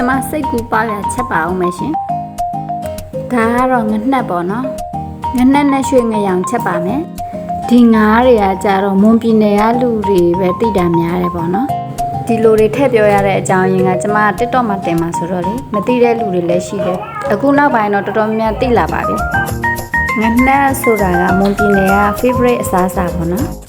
ကျမစိတ်ကူပါရချက်ပါအောင်မယ်ရှင်ဒါကတော့ငနှက်ပေါ့နော်ငနှက်နဲ့ရွှေငရောင်ချက်ပါမယ်ဒီငါးတွေကကြတော့မွန်ပြည်နယ်ကလူတွေပဲတိတာများတယ်ပေါ့နော်ဒီလိုတွေထည့်ပြောရတဲ့အကြောင်းရင်းကကျမ TikTok မှာတင်มาဆိုတော့လေမသိတဲ့လူတွေလည်းရှိတယ်အခုနောက်ပိုင်းတော့တော်တော်များများသိလာပါပြီငနှက်ဆိုတာကမွန်ပြည်နယ်က favorite အစားအစာပေါ့နော်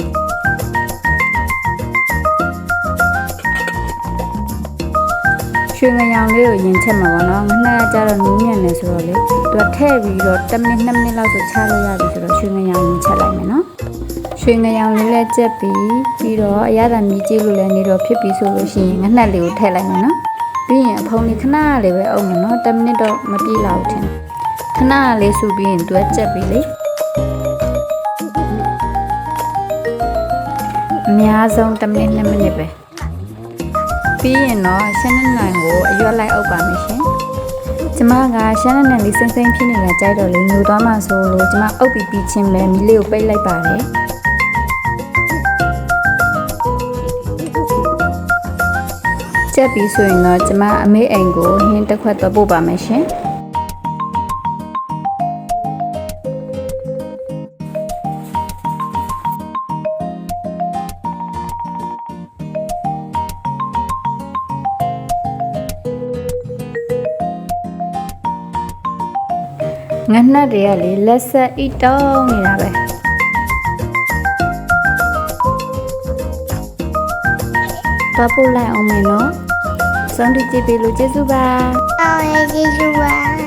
ရွှေငရောင်လေးကိုရင်ချက်မှာပေါ့နော်ငနှက်ကကြတော့နူးညံ့နေဆိုတော့လေသူကထည့်ပြီးတော့10မိနစ်2မိနစ်လောက်ဆိုချလို့ရပြီဆိုတော့ရွှေငရောင်ရင်ချက်လိုက်မယ်နော်ရွှေငရောင်လေးလည်းချက်ပြီးပြီးတော့အရသာမြည်ကြည့်လို့လည်းနေတော့ဖြစ်ပြီးဆိုလို့ရှိရင်ငနှက်လေးကိုထည့်လိုက်မယ်နော်ပြီးရင်အဖုံလေးခဏလေးပဲအုပ်မယ်နော်10မိနစ်တော့မပြည့်လောက်ထင်ခဏလေးဆူပြီးရင်သူကချက်ပြီးလေအများဆုံး10မိနစ်2မိနစ်ပဲ ပြီးရင်တော့ရှမ်းနဲ့နိုင်ကိုအရွက်လိုက်အုပ်ပါမယ်ရှင်။ကျမကရှမ်းနဲ့နိုင်လေးစိမ့်စိမ့်ဖြစ်နေတာကြိုက်တော့လေညိုသွားမှဆိုလို့ကျမအုပ်ပြီးပြီးချင်းပဲမီးလေးကိုပိတ်လိုက်ပါတယ်။ချက်ပြီးဆိုရင်တော့ကျမအမေအိမ်ကိုဟင်းတစ်ခွက်တော့ပို့ပါမယ်ရှင်။ ငနှက်တွေကလေလက်ဆက်ဣတောင်းနေတာပဲတော့ပို့လိုက်အောင်မယ်နော်စွမ်းတူကြည့်ပေးလို့ကျေးဇူးပါအော်ရေကြီးပါ